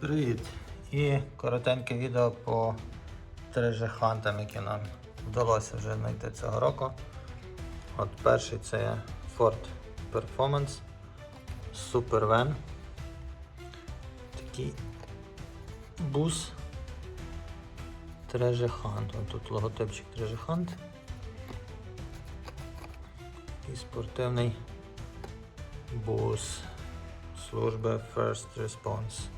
Привіт! І коротеньке відео по трежехантам, які нам вдалося вже знайти цього року. От перший це Ford Performance Super Van. Такий бус Трежехант. Ось тут логотипчик Трежехант. Такий спортивний бус служби First Response.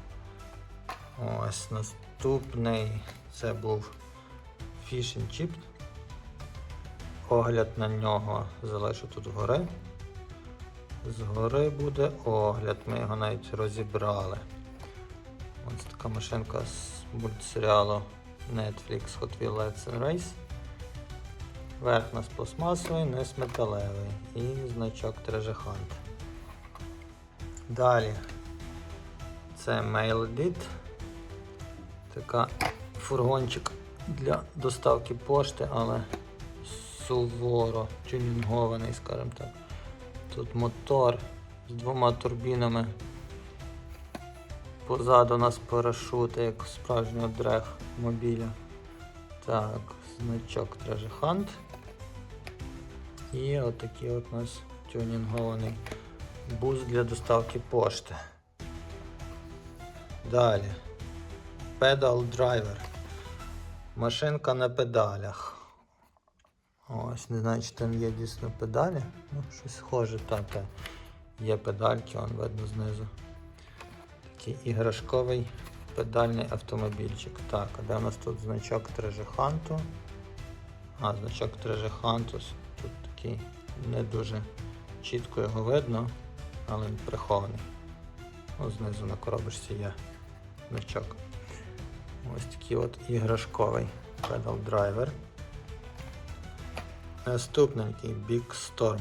Ось наступний це був Fish and Chip. Огляд на нього залишу тут вгори. Згори буде огляд, ми його навіть розібрали. Ось така машинка з мультсеріалу Netflix Hot Wheels Let's Race. Верх у нас пластмасовий, низ металевий і значок Трежехант. Далі це MailDit. Така фургончик для доставки пошти, але суворо тюнінгований, скажімо так. Тут мотор з двома турбінами. Позаду у нас парашути, як справжнього дрех мобіля. Так, значок Treasure Hunt. І отакий от у нас тюнінгований бус для доставки пошти. Далі. Pedal Driver. Машинка на педалях. Ось, не знаю, чи там є дійсно педалі. Ну, щось схоже, так. Є педальки, он видно знизу. Такий іграшковий педальний автомобільчик. Так, а де у нас тут значок Трежеханту? А, значок Трежеханту. Тут такий не дуже чітко його видно, але він прихований. Ось знизу на коробочці є значок. Ось такий от іграшковий Pedal Driver. Наступненький Big Storm.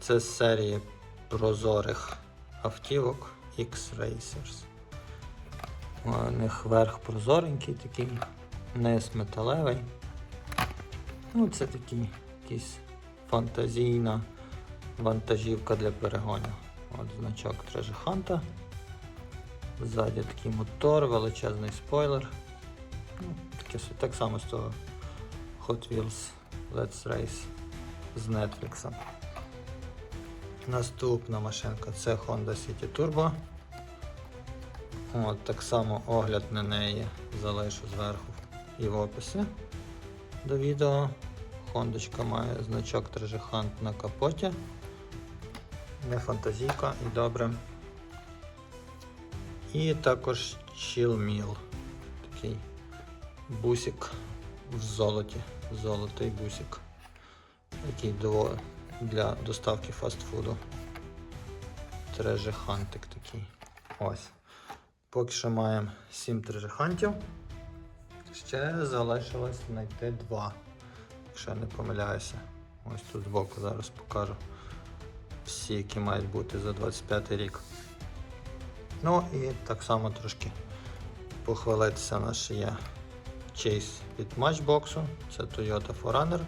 Це з серії прозорих автівок X-Racers. У них верх прозоренький, такий, низ металевий. Ну, це такий якийсь фантазійна вантажівка для перегонів. От значок Трежеханта. Ззаді такий мотор, величезний спойлер. Ну, так само з того Hot Wheels Let's Race з Netflix. Наступна машинка це Honda City Turbo. От, так само огляд на неї залишу зверху і в описі до відео. Хондочка має значок Treasure на капоті. Не фантазійка і добре. І також Chill Такий бусик в золоті. Золотий бусик. Який для доставки фастфуду. Трежехантик такий. Ось. Поки що маємо 7 трежехантів. Ще залишилось знайти два. Якщо я не помиляюся. Ось тут збоку зараз покажу. Всі, які мають бути за 25 рік. Ну і так само трошки похвалитися ще є чейс від Matchbox, це Toyota 4Runner.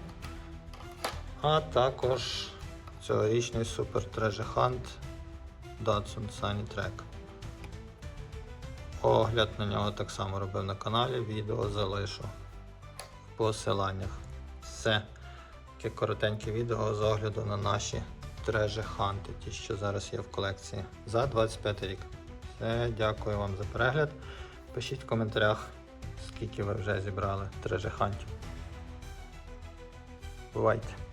А також цьогорічний Super Treasure Hunt Datsun Sunny Track. Огляд на нього так само робив на каналі, відео залишу в посиланнях. Все. Таке коротеньке відео з огляду на наші Treasure Hunt, ті, що зараз є в колекції за 25 рік. Все, дякую вам за перегляд. Пишіть в коментарях, скільки ви вже зібрали трижихантів. Бувайте!